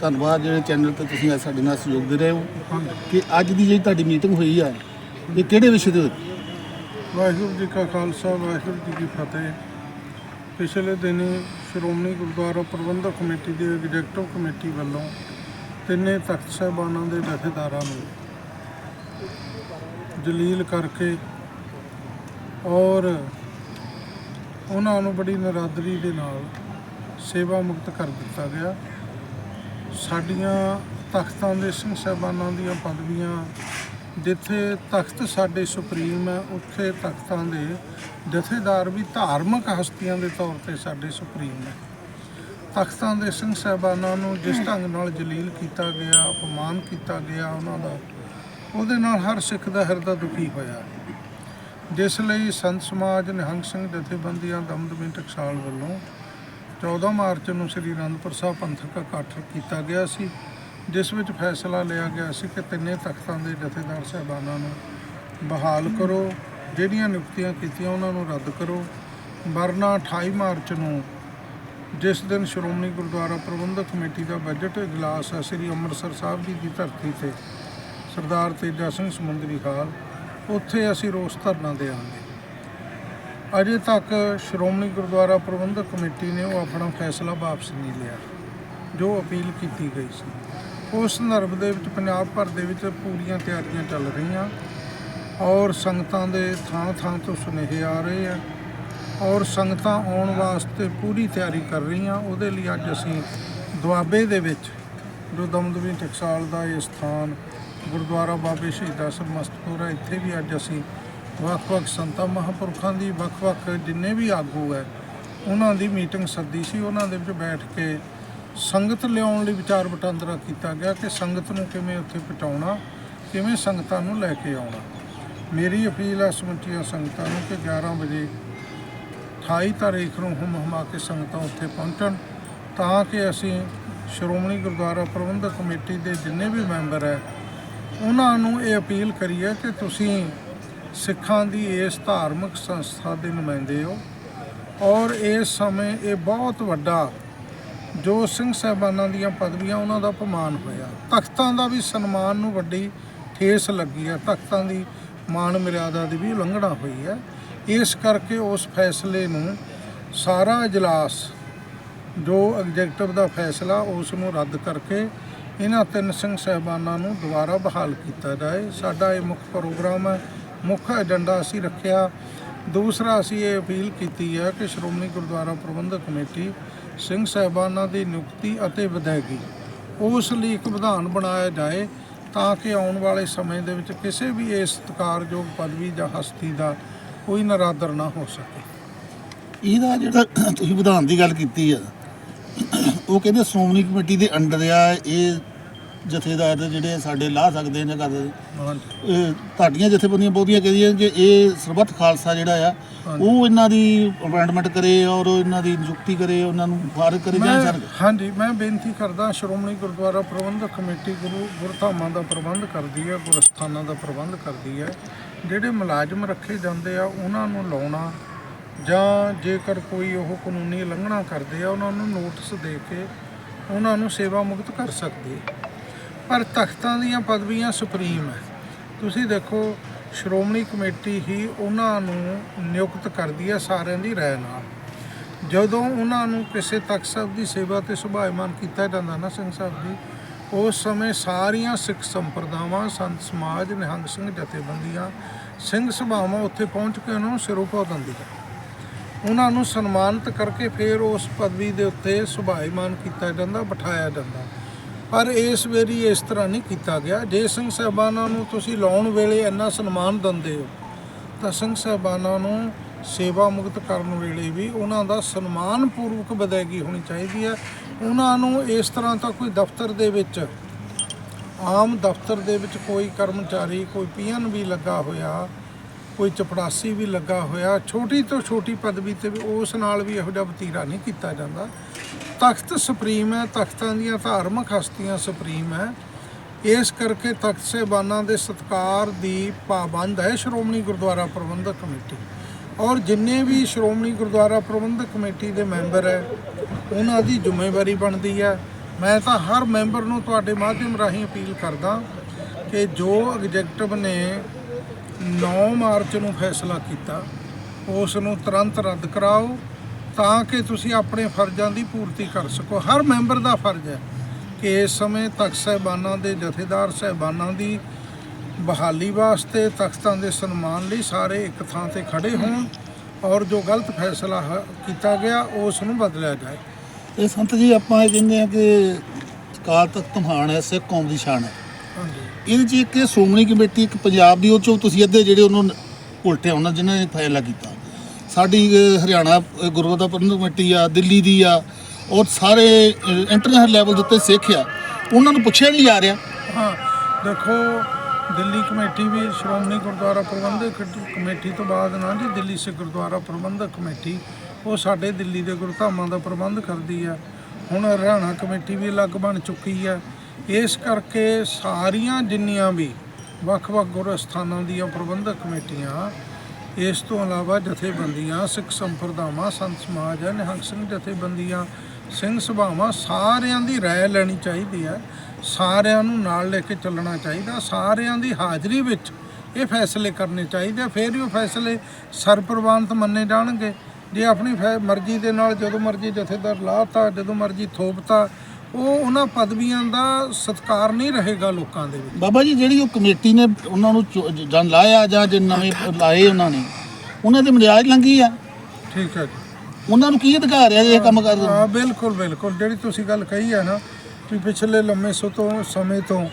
ਧੰਨਵਾਦ ਜਿਹੜੇ ਚੈਨਲ ਤੇ ਤੁਸੀਂ ਅੱਜ ਸਾਡੇ ਨਾਲ ਸਹਿਯੋਗ ਦੇ ਰਹੇ ਹੋ ਕਿ ਅੱਜ ਦੀ ਜਿਹੜੀ ਤੁਹਾਡੀ ਮੀਟਿੰਗ ਹੋਈ ਆ, ਇਹ ਕਿਹੜੇ ਵਿਸ਼ੇ ਦੇ ਉੱਤੇ ਵਾਹਿਗੁਰੂ ਜੀ ਕਾ ਖਾਲਸਾ, ਵਾਹਿਗੁਰੂ ਜੀ ਕੀ ਫਤਿਹ। ਪਿਛਲੇ ਦਿਨੀ ਸ਼੍ਰੋਮਣੀ ਗੁਰਦੁਆਰਾ ਪ੍ਰਬੰਧਕ ਕਮੇਟੀ ਦੀ ਐਗਜ਼ੈਕਟਿਵ ਕਮੇਟੀ ਵੱਲੋਂ ਤਿੰਨੇ ਤਖਤ ਸਾਹਿਬਾਨਾਂ ਦੇ ਜਥੇਦਾਰਾਂ ਨੂੰ ਜਲੀਲ ਕਰਕੇ ਔਰ ਉਹਨਾਂ ਨੂੰ ਬੜੀ ਨਰਾਦਰੀ ਦੇ ਨਾਲ ਸੇਵਾ ਮੁਕਤ ਕਰ ਦਿੱਤਾ ਗਿਆ। ਸਾਡੀਆਂ ਤਖਤਾਂ ਦੇ ਸਿੰਘ ਸਾਹਿਬਾਨਾਂ ਦੀਆਂ ਪਦਵੀਆਂ, ਜਿੱਥੇ ਤਖਤ ਸਾਡੇ ਸੁਪਰੀਮ ਹੈ, ਉੱਥੇ ਤਖਤਾਂ ਦੇ ਜਥੇਦਾਰ ਵੀ ਧਾਰਮਿਕ ਹਸਤੀਆਂ ਦੇ ਤੌਰ ਤੇ ਸਾਡੇ ਸੁਪਰੀਮ ਹੈ ਤਖਤਾਂ ਦੇ ਸਿੰਘ ਸਾਹਿਬਾਨਾਂ ਨੂੰ ਜਿਸ ਢੰਗ ਨਾਲ ਜਲੀਲ ਕੀਤਾ ਗਿਆ, ਅਪਮਾਨ ਕੀਤਾ ਗਿਆ ਉਹਨਾਂ ਦਾ, ਉਹਦੇ ਨਾਲ ਹਰ ਸਿੱਖ ਦਾ ਹਿਰਦਾ ਦੁਖੀ ਹੋਇਆ। ਜਿਸ ਲਈ ਸੰਤ ਸਮਾਜ ਨਿਹੰਗ ਸਿੰਘ ਜਥੇਬੰਦੀਆਂ ਦਮਦਮੀ ਟਕਸਾਲ ਵੱਲੋਂ 14 ਮਾਰਚ ਨੂੰ ਸ੍ਰੀ ਅਨੰਦਪੁਰ ਸਾਹਿਬ ਪੰਥਕ ਇਕੱਠ ਕੀਤਾ ਗਿਆ ਸੀ, ਜਿਸ ਵਿੱਚ ਫੈਸਲਾ ਲਿਆ ਗਿਆ ਸੀ ਕਿ ਤਿੰਨੇ ਤਖਤਾਂ ਦੇ ਜਥੇਦਾਰ ਸਾਹਿਬਾਨਾਂ ਨੂੰ ਬਹਾਲ ਕਰੋ, ਜਿਹੜੀਆਂ ਨਿਯੁਕਤੀਆਂ ਕੀਤੀਆਂ ਉਹਨਾਂ ਨੂੰ ਰੱਦ ਕਰੋ। ਵਰਨਾ 28 ਮਾਰਚ ਨੂੰ ਜਿਸ ਦਿਨ ਸ਼੍ਰੋਮਣੀ ਗੁਰਦੁਆਰਾ ਪ੍ਰਬੰਧਕ ਕਮੇਟੀ ਦਾ ਬਜਟ ਇਜਲਾਸ ਹੈ, ਸ੍ਰੀ ਅੰਮ੍ਰਿਤਸਰ ਸਾਹਿਬ ਜੀ ਦੀ ਧਰਤੀ ਤੇ ਸਰਦਾਰ ਤੇਜਾ ਸਿੰਘ ਸਮੁੰਦਰੀ ਹਾਲ, ਉੱਥੇ ਅਸੀਂ ਰੋਸ ਧਰਨਾ ਦੇਵਾਂਗੇ। ਅਜੇ ਤੱਕ ਸ਼੍ਰੋਮਣੀ ਗੁਰਦੁਆਰਾ ਪ੍ਰਬੰਧਕ ਕਮੇਟੀ ਨੇ ਉਹ ਆਪਣਾ ਫੈਸਲਾ ਵਾਪਸ ਨਹੀਂ ਲਿਆ, ਜੋ ਅਪੀਲ ਕੀਤੀ ਗਈ ਸੀ। ਉਸ ਸੰਦਰਭ ਦੇ ਵਿੱਚ ਪੰਜਾਬ ਭਰ ਦੇ ਵਿੱਚ ਪੂਰੀਆਂ ਤਿਆਰੀਆਂ ਚੱਲ ਰਹੀਆਂ। ਔਰ ਸੰਗਤਾਂ ਦੇ ਥਾਂ ਥਾਂ ਤੋਂ ਸੁਨੇਹੇ ਆ ਰਹੇ ਆ। ਔਰ ਸੰਗਤਾਂ ਆਉਣ ਵਾਸਤੇ ਪੂਰੀ ਤਿਆਰੀ ਕਰ ਰਹੀਆਂ। ਉਹਦੇ ਲਈ ਅੱਜ ਅਸੀਂ ਦੁਆਬੇ ਦੇ ਵਿੱਚ ਜੋ ਦਮਦਮੀ ਟਕਸਾਲ ਦਾ ਇਹ ਸਥਾਨ ਗੁਰਦੁਆਰਾ ਬਾਬੇ ਸ਼ਹੀਦਾਂ ਸਰਮਸਤਪੁਰ ਹੈ ਇੱਥੇ ਵੀ ਅੱਜ ਅਸੀਂ ਵੱਖ-ਵੱਖ ਸੰਤਾਂ ਮਹਾਂਪੁਰਖਾਂ ਦੀ ਵੱਖ-ਵੱਖ ਜਿੰਨੇ ਵੀ ਆਗੂ ਹੈ, ਉਹਨਾਂ ਦੀ ਮੀਟਿੰਗ ਸੱਦੀ ਸੀ। ਉਹਨਾਂ ਦੇ ਵਿੱਚ ਬੈਠ ਕੇ ਸੰਗਤ ਲਿਆਉਣ ਲਈ ਵਿਚਾਰ ਵਟਾਂਦਰਾ ਕੀਤਾ ਗਿਆ ਕਿ ਸੰਗਤ ਨੂੰ ਕਿਵੇਂ ਉੱਥੇ ਪਹੁੰਚਾਉਣਾ, ਕਿਵੇਂ ਸੰਗਤਾਂ ਨੂੰ ਲੈ ਕੇ ਆਉਣਾ। ਮੇਰੀ ਅਪੀਲ ਹੈ ਸਮੁੱਚੀਆਂ ਸੰਗਤਾਂ ਨੂੰ ਕਿ 11 ਵਜੇ 28 ਤਾਰੀਖ ਨੂੰ ਹਮ ਹਮਾ ਕੇ ਸੰਗਤਾਂ ਉੱਥੇ ਪਹੁੰਚਣ, ਤਾਂ ਕਿ ਅਸੀਂ ਸ਼੍ਰੋਮਣੀ ਗੁਰਦੁਆਰਾ ਪ੍ਰਬੰਧਕ ਕਮੇਟੀ ਦੇ ਜਿੰਨੇ ਵੀ ਮੈਂਬਰ ਹੈ, ਉਹਨਾਂ ਨੂੰ ਇਹ ਅਪੀਲ ਕਰੀਏ ਕਿ ਤੁਸੀਂ ਸਿੱਖਾਂ ਦੀ ਇਸ ਧਾਰਮਿਕ ਸੰਸਥਾ ਦੇ ਨੁਮਾਇੰਦੇ ਹੋ। ਔਰ ਇਸ ਸਮੇਂ ਇਹ ਬਹੁਤ ਵੱਡਾ ਜੋ ਸਿੰਘ ਸਾਹਿਬਾਨਾਂ ਦੀਆਂ ਪਦਵੀਆਂ ਉਹਨਾਂ ਦਾ ਅਪਮਾਨ ਹੋਇਆ। ਤਖਤਾਂ ਦਾ ਵੀ ਸਨਮਾਨ ਨੂੰ ਵੱਡੀ ਠੇਸ ਲੱਗੀ ਹੈ। ਤਖਤਾਂ ਦੀ ਮਾਣ ਮਰਿਆਦਾ ਦੀ ਵੀ ਉਲੰਘਣਾ ਹੋਈ ਹੈ। ਇਸ ਕਰਕੇ ਉਸ ਫੈਸਲੇ ਨੂੰ ਸਾਰਾ ਇਜਲਾਸ ਜੋ ਐਗਜ਼ੈਕਟਿਵ ਦਾ ਫੈਸਲਾ ਉਸ ਨੂੰ ਰੱਦ ਕਰਕੇ ਇਹਨਾਂ ਤਿੰਨ ਸਿੰਘ ਸਾਹਿਬਾਨਾਂ ਨੂੰ ਦੁਬਾਰਾ ਬਹਾਲ ਕੀਤਾ ਜਾਏ। ਸਾਡਾ ਇਹ ਮੁੱਖ ਪ੍ਰੋਗਰਾਮ ਹੈ। ਮੁੱਖ ਏਜੰਡਾ ਅਸੀਂ ਰੱਖਿਆ। ਦੂਸਰਾ ਅਸੀਂ ਇਹ ਅਪੀਲ ਕੀਤੀ ਹੈ ਕਿ ਸ਼੍ਰੋਮਣੀ ਗੁਰਦੁਆਰਾ ਪ੍ਰਬੰਧਕ ਕਮੇਟੀ ਸਿੰਘ ਸਾਹਿਬਾਨਾਂ ਦੀ ਨਿਯੁਕਤੀ ਅਤੇ ਵਿਦਾਇਗੀ ਉਸ ਲਈ ਇੱਕ ਵਿਧਾਨ ਬਣਾਇਆ ਜਾਏ ਤਾਂ ਕਿ ਆਉਣ ਵਾਲੇ ਸਮੇਂ ਦੇ ਵਿੱਚ ਕਿਸੇ ਵੀ ਇਸ ਸਤਿਕਾਰਯੋਗ ਪਦਵੀ ਜਾਂ ਹਸਤੀ ਦਾ ਕੋਈ ਨਰਾਦਰ ਨਾ ਹੋ ਸਕੇ। ਇਹਦਾ ਜਿਹੜਾ ਤੁਸੀਂ ਵਿਧਾਨ ਦੀ ਗੱਲ ਕੀਤੀ ਆ ਉਹ ਕਹਿੰਦੇ ਸ਼੍ਰੋਮਣੀ ਕਮੇਟੀ ਦੇ ਅੰਡਰ ਆ, ਇਹ ਜਥੇਦਾਰ ਜਿਹੜੇ ਸਾਡੇ ਲਾ ਸਕਦੇ ਨੇ ਕਰਦੇ ਇਹ ਤੁਹਾਡੀਆਂ ਜਥੇਬੰਦੀਆਂ ਬਹੁਤੀਆਂ ਕਹਿੰਦੀਆਂ ਕਿ ਇਹ ਸਰਬੱਤ ਖਾਲਸਾ ਜਿਹੜਾ ਆ ਉਹ ਇਹਨਾਂ ਦੀ ਅਪਾਇੰਟਮੈਂਟ ਕਰੇ ਔਰ ਇਹਨਾਂ ਦੀ ਨਿਯੁਕਤੀ ਕਰੇ ਉਹਨਾਂ ਨੂੰ ਫਾਰਗ ਕਰੇ ਜਾਂ ਸਰ ਹਾਂਜੀ ਮੈਂ ਬੇਨਤੀ ਕਰਦਾ ਸ਼੍ਰੋਮਣੀ ਗੁਰਦੁਆਰਾ ਪ੍ਰਬੰਧਕ ਕਮੇਟੀ ਗੁਰੂ ਗੁਰਧਾਮਾਂ ਦਾ ਪ੍ਰਬੰਧ ਕਰਦੀ ਹੈ ਗੁਰਸਥਾਨਾਂ ਦਾ ਪ੍ਰਬੰਧ ਕਰਦੀ ਹੈ। ਜਿਹੜੇ ਮੁਲਾਜ਼ਮ ਰੱਖੇ ਜਾਂਦੇ ਆ ਉਹਨਾਂ ਨੂੰ ਲਾਉਣਾ ਜਾਂ ਜੇਕਰ ਕੋਈ ਉਹ ਕਾਨੂੰਨੀ ਉਲੰਘਣਾ ਕਰਦੇ ਆ ਉਹਨਾਂ ਨੂੰ ਨੋਟਿਸ ਦੇ ਕੇ ਉਹਨਾਂ ਨੂੰ ਸੇਵਾ ਮੁਕਤ ਕਰ ਸਕਦੇ ਆ। ਪਰ ਤਖਤਾਂ ਦੀਆਂ ਪਦਵੀਆਂ ਸੁਪਰੀਮ ਹੈ। ਤੁਸੀਂ ਦੇਖੋ, ਸ਼੍ਰੋਮਣੀ ਕਮੇਟੀ ਹੀ ਉਹਨਾਂ ਨੂੰ ਨਿਯੁਕਤ ਕਰਦੀ ਹੈ ਸਾਰਿਆਂ ਦੀ ਰਾਏ ਨਾਲ। ਜਦੋਂ ਉਹਨਾਂ ਨੂੰ ਕਿਸੇ ਤਖਤ ਸਾਹਿਬ ਦੀ ਸੇਵਾ ਤੇ ਸੁਭਾਇਮਾਨ ਕੀਤਾ ਜਾਂਦਾ ਨਾ ਸਿੰਘ ਸਾਹਿਬ ਜੀ ਉਸ ਸਮੇਂ ਸਾਰੀਆਂ ਸਿੱਖ ਸੰਪਰਦਾਵਾਂ, ਸੰਤ ਸਮਾਜ, ਨਿਹੰਗ ਸਿੰਘ ਜਥੇਬੰਦੀਆਂ ਸਿੰਘ ਸਭਾਵਾਂ ਉੱਥੇ ਪਹੁੰਚ ਕੇ ਉਹਨਾਂ ਨੂੰ ਸਿਰੋਂ ਪਾ ਦਿੰਦੀਆਂ ਉਹਨਾਂ ਨੂੰ ਸਨਮਾਨਿਤ ਕਰਕੇ ਫਿਰ ਉਸ ਪਦਵੀ ਦੇ ਉੱਤੇ ਸੁਭਾਇਮਾਨ ਕੀਤਾ ਜਾਂਦਾ, ਬਿਠਾਇਆ ਜਾਂਦਾ। ਪਰ ਇਸ ਵੇਰੀ ਇਸ ਤਰ੍ਹਾਂ ਨਹੀਂ ਕੀਤਾ ਗਿਆ। ਜੇ ਸਿੰਘ ਸਾਹਿਬਾਨਾਂ ਨੂੰ ਤੁਸੀਂ ਲਾਉਣ ਵੇਲੇ ਇੰਨਾ ਸਨਮਾਨ ਦਿੰਦੇ ਹੋ, ਤਾਂ ਸਿੰਘ ਸਾਹਿਬਾਨਾਂ ਨੂੰ ਸੇਵਾ ਮੁਕਤ ਕਰਨ ਵੇਲੇ ਵੀ ਉਹਨਾਂ ਦਾ ਸਨਮਾਨ ਪੂਰਵਕ ਵਿਦਾਇਗੀ ਹੋਣੀ ਚਾਹੀਦੀ ਹੈ। ਉਹਨਾਂ ਨੂੰ ਇਸ ਤਰ੍ਹਾਂ ਤਾਂ ਕੋਈ ਦਫ਼ਤਰ ਦੇ ਵਿੱਚ, ਆਮ ਦਫ਼ਤਰ ਦੇ ਵਿੱਚ ਕੋਈ ਕਰਮਚਾਰੀ, ਕੋਈ ਪੀਐਨ ਵੀ ਲੱਗਾ ਹੋਇਆ ਕੋਈ ਚਪੜਾਸੀ ਵੀ ਲੱਗਾ ਹੋਇਆ, ਛੋਟੀ ਤੋਂ ਛੋਟੀ ਪਦਵੀ ਤੇ ਵੀ ਉਸ ਨਾਲ ਵੀ ਇਹੋ ਜਿਹਾ ਵਤੀਰਾ ਨਹੀਂ ਕੀਤਾ ਜਾਂਦਾ। ਤਖਤ ਸੁਪਰੀਮ ਹੈ, ਤਖਤਾਂ ਦੀਆਂ ਧਾਰਮਿਕ ਹਸਤੀਆਂ ਸੁਪਰੀਮ ਹੈ। ਇਸ ਕਰਕੇ ਤਖਤ ਸਾਹਿਬਾਨਾਂ ਦੇ ਸਤਕਾਰ ਦੀ ਪਾਬੰਦ ਹੈ ਸ਼੍ਰੋਮਣੀ ਗੁਰਦੁਆਰਾ ਪ੍ਰਬੰਧਕ ਕਮੇਟੀ। ਔਰ ਜਿੰਨੇ ਵੀ ਸ਼੍ਰੋਮਣੀ ਗੁਰਦੁਆਰਾ ਪ੍ਰਬੰਧਕ ਕਮੇਟੀ ਦੇ ਮੈਂਬਰ ਹੈ, ਉਹਨਾਂ ਦੀ ਜ਼ਿੰਮੇਵਾਰੀ ਬਣਦੀ ਹੈ। ਮੈਂ ਤਾਂ ਹਰ ਮੈਂਬਰ ਨੂੰ ਤੁਹਾਡੇ ਮਾਧਿਅਮ ਰਾਹੀਂ ਅਪੀਲ ਕਰਦਾ ਕਿ ਜੋ ਐਗਜ਼ੈਕਟਿਵ ਨੇ 9 ਮਾਰਚ ਨੂੰ ਫੈਸਲਾ ਕੀਤਾ। ਉਸ ਨੂੰ ਤੁਰੰਤ ਰੱਦ ਕਰਾਓ ਤਾਂ ਕਿ ਤੁਸੀਂ ਆਪਣੇ ਫਰਜ਼ਾਂ ਦੀ ਪੂਰਤੀ ਕਰ ਸਕੋ। ਹਰ ਮੈਂਬਰ ਦਾ ਫਰਜ਼ ਹੈ ਕਿ ਇਸ ਸਮੇਂ ਤਖਤ ਸਾਹਿਬਾਨਾਂ ਦੇ ਜਥੇਦਾਰ ਸਾਹਿਬਾਨਾਂ ਦੀ ਬਹਾਲੀ ਵਾਸਤੇ ਤਖਤਾਂ ਦੇ ਸਨਮਾਨ ਲਈ ਸਾਰੇ ਇੱਕ ਥਾਂ ਤੇ ਖੜੇ ਹੋਣ ਔਰ ਜੋ ਗਲਤ ਫੈਸਲਾ ਹ- ਕੀਤਾ ਗਿਆ, ਉਸ ਨੂੰ ਬਦਲਿਆ ਜਾਏ। ਇਹ ਸੰਤ ਜੀ, ਆਪਾਂ ਇਹ ਕਹਿੰਦੇ ਆ ਕਿ ਅਕਾਲ ਤਖਤ ਮਹਾਨ ਹੈ, ਸਿੱਖ ਕੌਮ ਦੀ ਸ਼ਾਨ ਹੈ। ਇਹਦੇ ਚ ਇੱਕ ਇਹ ਸ਼੍ਰੋਮਣੀ ਕਮੇਟੀ, ਇੱਕ ਪੰਜਾਬ ਦੀ, ਉਹ ਚੋਂ ਤੁਸੀਂ ਅੱਧੇ ਜਿਹੜੇ ਉਹਨੂੰ ਉਲਟੇ ਉਹਨਾਂ ਜਿਨ੍ਹਾਂ ਨੇ ਫੈਸਲਾ ਕੀਤਾ। ਸਾਡੀ ਹਰਿਆਣਾ ਗੁਰਦੁਆਰਾ ਪ੍ਰਬੰਧਕ ਕਮੇਟੀ ਆ, ਦਿੱਲੀ ਦੀ ਆ, ਔਰ ਸਾਰੇ ਇੰਟਰਨੈਸ਼ਨਲ ਲੈਵਲ ਦੇ ਉੱਤੇ ਸਿੱਖ ਆ। ਉਹਨਾਂ ਨੂੰ ਪੁੱਛਿਆ ਨਹੀਂ ਜਾ ਰਿਹਾ। ਹਾਂ, ਦੇਖੋ, ਦਿੱਲੀ ਕਮੇਟੀ ਵੀ ਸ਼੍ਰੋਮਣੀ ਗੁਰਦੁਆਰਾ ਪ੍ਰਬੰਧਕ ਕਮੇਟੀ ਤੋਂ ਬਾਅਦ ਨਾ ਜੀ, ਦਿੱਲੀ ਸਿੱਖ ਗੁਰਦੁਆਰਾ ਪ੍ਰਬੰਧਕ ਕਮੇਟੀ, ਉਹ ਸਾਡੇ ਦਿੱਲੀ ਦੇ ਗੁਰਧਾਮਾਂ ਦਾ ਪ੍ਰਬੰਧ ਕਰਦੀ ਆ। ਹੁਣ ਹਰਿਆਣਾ ਕਮੇਟੀ ਵੀ ਅਲੱਗ ਬਣ ਚੁੱਕੀ ਆ। ਇਸ ਕਰਕੇ ਸਾਰੀਆਂ ਜਿੰਨੀਆਂ ਵੀ ਵੱਖ-ਵੱਖ ਗੁਰ ਸਥਾਨਾਂ ਦੀਆਂ ਪ੍ਰਬੰਧਕ ਕਮੇਟੀਆਂ, ਇਸ ਤੋਂ ਇਲਾਵਾ ਜਥੇਬੰਦੀਆਂ, ਸਿੱਖ ਸੰਪਰਦਾਵਾਂ, ਸੰਤ ਸਮਾਜ ਹੈ ਨਿਹੰਗ ਸਿੰਘ ਜਥੇਬੰਦੀਆਂ, ਸਿੰਘ ਸਭਾਵਾਂ, ਸਾਰਿਆਂ ਦੀ ਰਾਏ ਲੈਣੀ ਚਾਹੀਦੀ ਹੈ। ਸਾਰਿਆਂ ਨੂੰ ਨਾਲ ਲੈ ਕੇ ਚੱਲਣਾ ਚਾਹੀਦਾ। ਸਾਰਿਆਂ ਦੀ ਹਾਜ਼ਰੀ ਵਿੱਚ ਇਹ ਫੈਸਲੇ ਕਰਨੇ ਚਾਹੀਦੇ ਆ। ਫਿਰ ਹੀ ਉਹ ਫੈਸਲੇ ਸਰਪ੍ਰਵਾਨਤ ਮੰਨੇ ਜਾਣਗੇ। ਜੇ ਆਪਣੀ ਫੈ- ਮਰਜ਼ੀ ਦੇ ਨਾਲ ਜਦੋਂ ਮਰਜ਼ੀ ਜਥੇਦਾਰ ਲਾਤਾ, ਜਦੋਂ ਮਰਜ਼ੀ ਥੋਪਤਾ ਉਹ ਉਹਨਾਂ ਪਦਵੀਆਂ ਦਾ ਸਤਿਕਾਰ ਨਹੀਂ ਰਹੇਗਾ ਲੋਕਾਂ ਦੇ ਵਿੱਚ। ਬਾਬਾ ਜੀ ਜਿਹੜੀ ਉਹ ਕਮੇਟੀ ਨੇ ਉਹਨਾਂ ਨੂੰ ਚੁ- ਜਨ ਲਾਇਆ ਜਾਂ ਜੇ ਨਵੇਂ ਲਾਏ ਉਹਨਾਂ ਨੇ ਉਹਨਾਂ ਦੇ ਮਰਿਆਦ ਲੰਗੀ ਆ। ਠੀਕ ਹੈ ਜੀ। ਉਹਨਾਂ ਨੂੰ ਕੀ ਅਧਿਕਾਰ ਹੈ ਇਹ ਕੰਮ ਕਰਨ ਦਾ? ਹਾਂ ਬਿਲਕੁਲ ਬਿਲਕੁਲ। ਜਿਹੜੀ ਤੁਸੀਂ ਗੱਲ ਕਹੀ ਹੈ ਨਾ ਵੀ ਪਿਛਲੇ ਲੰਮੇ ਸੋ ਤੋਂ ਸਮੇਂ ਤੋਂ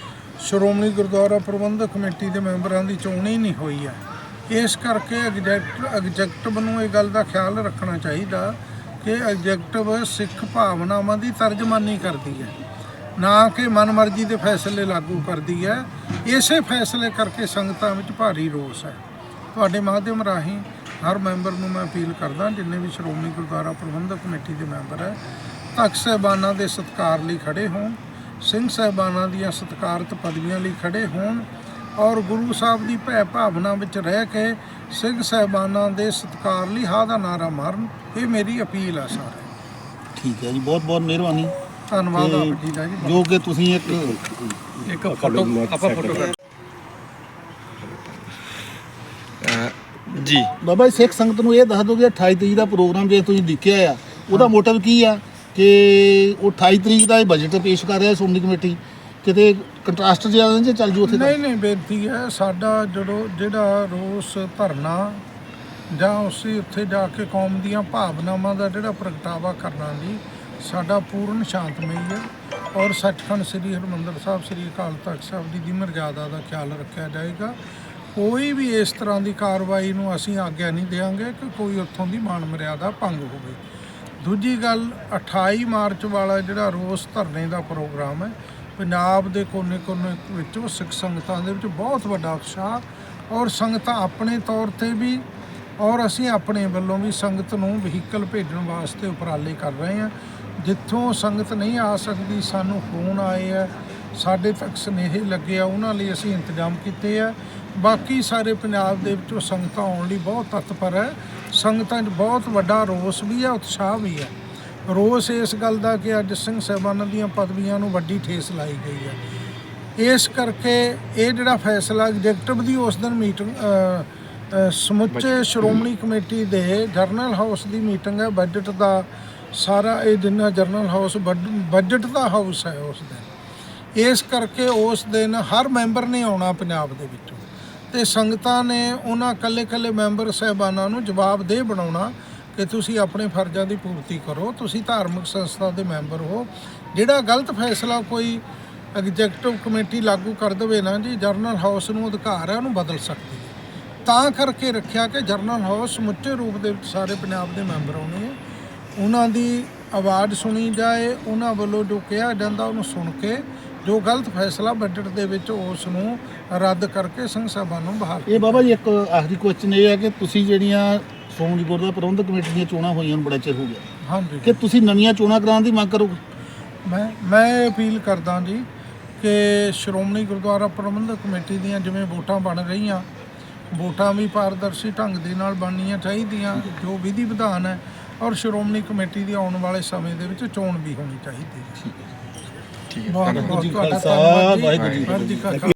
ਸ਼੍ਰੋਮਣੀ ਗੁਰਦੁਆਰਾ ਪ੍ਰਬੰਧਕ ਕਮੇਟੀ ਦੇ ਮੈਂਬਰਾਂ ਦੀ ਚੋਣ ਹੀ ਨਹੀਂ ਹੋਈ ਹੈ। ਇਸ ਕਰਕੇ ਐਗਜ਼ੈਕਟ ਐਗਜ਼ੈਕਟਿਵ ਨੂੰ ਇਹ ਗੱਲ ਦਾ ਖਿਆਲ ਰੱਖਣਾ ਚਾਹੀਦਾ ਕਿ ਐਗਜ਼ੈਕਟਿਵ ਸਿੱਖ ਭਾਵਨਾਵਾਂ ਦੀ ਤਰਜਮਾਨੀ ਕਰਦੀ ਹੈ। ਨਾ ਕਿ ਮਨਮਰਜ਼ੀ ਦੇ ਫੈਸਲੇ ਲਾਗੂ ਕਰਦੀ ਹੈ। ਇਸੇ ਫੈਸਲੇ ਕਰਕੇ ਸੰਗਤਾਂ ਵਿੱਚ ਭਾਰੀ ਰੋਸ ਹੈ। ਤੁਹਾਡੇ ਮਾਧਿਅਮ ਰਾਹੀਂ ਹਰ ਮੈਂਬਰ ਨੂੰ ਮੈਂ ਅਪੀਲ ਕਰਦਾ, ਜਿੰਨੇ ਵੀ ਸ਼੍ਰੋਮਣੀ ਗੁਰਦੁਆਰਾ ਪ੍ਰਬੰਧਕ ਕਮੇਟੀ ਦੇ ਮੈਂਬਰ ਹੈ, ਤਖਤ ਸਾਹਿਬਾਨਾਂ ਦੇ ਸਤਿਕਾਰ ਲਈ ਖੜੇ ਹੋਣ, ਸਿੰਘ ਸਾਹਿਬਾਨਾਂ ਦੀਆਂ ਸਤਿਕਾਰਤ ਪਦਵੀਆਂ ਲਈ ਖੜੇ ਹੋਣ ਔਰ ਗੁਰੂ ਸਾਹਿਬ ਦੀ ਭੈ ਭਾਵਨਾ ਵਿੱਚ ਰਹਿ ਕੇ ਸਿੰਘ ਸਾਹਿਬਾਨਾਂ ਦੇ ਸਤਿਕਾਰ ਲਈ ਹਾਂ ਦਾ ਨਾਰਾ ਮਾਰਨ ਇਹ ਮੇਰੀ ਅਪੀਲ ਹੈ ਸਾਰੇ। ਠੀਕ ਹੈ ਜੀ ਬਹੁਤ ਬਹੁਤ ਮਿਹਰਬਾਨੀ। ਧੰਨਵਾਦ ਤੇ ਆਪ ਜੀ ਦਾ ਜੀ। ਜੋ ਕਿ ਤੁਸੀਂ ਇੱਕ ਇੱਕ ਫੋਟੋ ਆਪਾਂ ਫੋਟੋ ਜੀ। ਬਾਬਾ ਜੀ ਸਿੱਖ ਸੰਗਤ ਨੂੰ ਇਹ ਦੱਸ ਦਿਓ ਕਿ 28 ਤਰੀਕ ਦਾ ਪ੍ਰੋਗਰਾਮ ਜੇ ਤੁਸੀਂ ਲਿਖਿਆ ਆ ਉਹਦਾ ਮੋਟਿਵ ਕੀ ਆ ਕਿ ਉਹ 28 ਤਰੀਕ ਦਾ ਇਹ ਬਜਟ ਪੇਸ਼ ਕਰ ਰਿਹਾ ਸ਼੍ਰੋਮਣੀ ਕਮੇਟੀ। ਕਿਤੇ ਕੰਟਰਾਸਟ ਜਿਹਾ ਨਹੀਂ ਜੇ ਚੱਲ ਜੂ ਉੱਥੇ ਤਾਂ? ਨਹੀਂ ਨਹੀਂ, ਬੇਨਤੀ ਹੈ ਸਾਡਾ ਜਦੋਂ ਜਿਹੜਾ ਰੋਸ ਧਰਨਾ ਜਾਂ ਉਸੇ ਉੱਥੇ ਜਾ ਕੇ ਕੌਮ ਦੀਆਂ ਭਾਵਨਾਵਾਂ ਦਾ ਜਿਹੜਾ ਪ੍ਰਗਟਾਵਾ ਕਰਨਾ ਜੀ ਸਾਡਾ ਪੂਰਨ ਸ਼ਾਂਤਮਈ ਹੈ ਔਰ ਸੱਚਖੰਡ ਸ੍ਰੀ ਹਰਿਮੰਦਰ ਸਾਹਿਬ, ਸ੍ਰੀ ਅਕਾਲ ਤਖਤ ਸਾਹਿਬ ਜੀ ਦੀ ਮਰਜ਼ਾਦਾ ਦਾ ਖਿਆਲ ਰੱਖਿਆ ਜਾਏਗਾ ਕੋਈ ਵੀ ਇਸ ਤਰ੍ਹਾਂ ਦੀ ਕਾਰਵਾਈ ਨੂੰ ਅਸੀਂ ਆਗਿਆ ਨਹੀਂ ਦੇਵਾਂਗੇ ਕਿ ਕੋਈ ਉੱਥੋਂ ਦੀ ਮਾਨ ਮਰਿਆਦਾ ਭੰਗ ਹੋਵੇ ਦੂਜੀ ਗੱਲ 28 ਮਾਰਚ ਵਾਲਾ ਜਿਹੜਾ ਰੋਸ ਧਰਨੇ ਦਾ ਪ੍ਰੋਗਰਾਮ ਹੈ ਪੰਜਾਬ ਦੇ ਕੋਨੇ-ਕੋਨੇ ਵਿੱਚ ਉਹ ਸਿੱਖ ਸੰਗਤਾਂ ਦੇ ਵਿੱਚ ਬਹੁਤ ਵੱਡਾ ਉਤਸ਼ਾਹ ਔਰ ਸੰਗਤਾਂ ਆਪਣੇ ਤੌਰ ਤੇ ਵੀ ਔਰ ਅਸੀਂ ਆਪਣੇ ਵੱਲੋਂ ਵੀ ਸੰਗਤ ਨੂੰ ਵਹੀਕਲ ਭੇਜਣ ਵਾਸਤੇ ਉਪਰਾਲੇ ਕਰ ਰਹੇ ਹਾਂ। ਜਿੱਥੋਂ ਸੰਗਤ ਨਹੀਂ ਆ ਸਕਦੀ, ਸਾਨੂੰ ਫੋਨ ਆਏ ਆ, ਸਾਡੇ ਤੱਕ ਸੁਨੇਹੇ ਲੱਗੇ ਆ, ਉਹਨਾਂ ਲਈ ਅਸੀਂ ਇੰਤਜ਼ਾਮ ਕੀਤੇ ਆ। ਬਾਕੀ ਸਾਰੇ ਪੰਜਾਬ ਦੇ ਵਿੱਚੋਂ ਸੰਗਤਾਂ ਆਉਣ ਲਈ ਬਹੁਤ ਤਤਪਰ ਹੈ। ਸੰਗਤਾਂ 'ਚ ਬਹੁਤ ਵੱਡਾ ਰੋਸ ਵੀ ਹੈ, ਉਤਸ਼ਾਹ ਵੀ ਹੈ। ਰੋਸ ਇਸ ਗੱਲ ਦਾ ਕਿ ਅੱਜ ਸਿੰਘ ਸਾਹਿਬਾਨਾਂ ਦੀਆਂ ਪਦਵੀਆਂ ਨੂੰ ਵੱਡੀ ਠੇਸ ਲਾਈ ਗਈ ਹੈ। ਇਸ ਕਰਕੇ ਇਹ ਜਿਹੜਾ ਫੈਸਲਾ ਐਗਜ਼ੈਕਟਿਵ ਦੀ ਉਸ ਦਿਨ ਮੀਟਿੰਗ ਸਮੁੱਚੇ ਸ਼੍ਰੋਮਣੀ ਕਮੇਟੀ ਦੇ ਜਰਨਲ ਹਾਊਸ ਦੀ ਮੀਟਿੰਗ ਹੈ। ਬਜਟ ਦਾ ਸਾਰਾ ਇਹ ਜਿੰਨਾ ਜਰਨਲ ਹਾਊਸ ਬਜਟ ਦਾ ਹਾਊਸ ਹੈ ਉਸ ਦਿਨ। ਇਸ ਕਰਕੇ ਉਸ ਦਿਨ ਹਰ ਮੈਂਬਰ ਨੇ ਆਉਣਾ ਪੰਜਾਬ ਦੇ ਵਿੱਚੋਂ। ਤੇ ਸੰਗਤਾਂ ਨੇ ਉਹਨਾਂ ਕੱਲੇ-ਕੱਲੇ ਮੈਂਬਰ ਸਹਿਬਾਨਾਂ ਨੂੰ ਜਵਾਬਦੇਹ ਬਣਾਉਣਾ ਕਿ ਤੁਸੀਂ ਆਪਣੇ ਫਰਜ਼ਾਂ ਦੀ ਪੂਰਤੀ ਕਰੋ, ਤੁਸੀਂ ਧਾਰਮਿਕ ਸੰਸਥਾ ਦੇ ਮੈਂਬਰ ਹੋ। ਜਿਹੜਾ ਗਲਤ ਫੈਸਲਾ ਕੋਈ ਐਗਜ਼ੈਕਟਿਵ ਕਮੇਟੀ ਲਾਗੂ ਕਰ ਦੇਵੇ ਨਾ ਜੀ, ਜਰਨਲ ਹਾਊਸ ਨੂੰ ਅਧਿਕਾਰ ਹੈ, ਉਹਨੂੰ ਬਦਲ ਸਕਦੀ ਹੈ। ਤਾਂ ਕਰਕੇ ਰੱਖਿਆ ਕਿ ਜਰਨਲ ਹਾਊਸ ਸਮੁੱਚੇ ਰੂਪ ਦੇ ਵਿੱਚ ਸਾਰੇ ਪੰਜਾਬ ਦੇ ਮੈਂਬਰ ਆਉਣੇ ਉਹਨਾਂ ਦੀ ਆਵਾਜ਼ ਸੁਣੀ ਜਾਏ, ਉਹਨਾਂ ਵੱਲੋਂ ਜੋ ਕਿਹਾ ਜਾਂਦਾ, ਉਹਨੂੰ ਸੁਣ ਕੇ ਜੋ ਗਲਤ ਫੈਸਲਾ ਬਜਟ ਦੇ ਵਿੱਚ ਉਸ ਨੂੰ ਰੱਦ ਕਰਕੇ ਸੰਘ ਸਭਾ ਨੂੰ ਬਹਾਲ ਇਹ ਬਾਬਾ ਜੀ ਇੱਕ ਆਖਰੀ ਕੁਐਸਚਨ ਇਹ ਹੈ ਕਿ ਤੁਸੀਂ ਜਿਹੜੀਆਂ ਸ਼੍ਰੋਮਣੀ ਗੁਰਦੁਆਰਾ ਪ੍ਰਬੰਧਕ ਕਮੇਟੀ ਦੀਆਂ ਚੋਣਾਂ ਹੋਈਆਂ ਨੂੰ ਬੜਾ ਚਿਰ ਹੋ ਗਿਆ। ਹਾਂਜੀ। ਕਿ ਤੁਸੀਂ ਨਵੀਆਂ ਚੋਣਾਂ ਕਰਾਉਣ ਦੀ ਮੰਗ ਕਰੋਗੇ? ਮੈਂ ਮੈਂ ਅਪੀਲ ਕਰਦਾ ਜੀ ਕਿ ਸ਼੍ਰੋਮਣੀ ਗੁਰਦੁਆਰਾ ਪ੍ਰਬੰਧਕ ਕਮੇਟੀ ਦੀਆਂ ਜਿਵੇਂ ਵੋਟਾਂ ਬਣ ਰਹੀਆਂ ਵੋਟਾਂ ਵੀ ਪਾਰਦਰਸ਼ੀ ਢੰਗ ਦੇ ਨਾਲ ਬਣਨੀਆਂ ਚਾਹੀਦੀਆਂ ਜੋ ਵਿਧੀ ਵਿਧਾਨ ਹੈ ਔਰ ਸ਼੍ਰੋਮਣੀ ਕਮੇਟੀ ਦੀ ਆਉਣ ਵਾਲੇ ਸਮੇਂ ਦੇ ਵਿੱਚ ਚੋਣ ਵੀ ਹੋਣੀ ਚਾਹੀਦੀ ਹੈ। ਜੀ। ਤੁਹਾਡਾ ਖਾਲਸਾ, ਧੰਨਵਾਦ ਜੀ। ਵਾਹਿਗੁਰੂ ਜੀ ਕੀ ਵਾਹਿਗੁਰੂ ਜੀ ਕਾ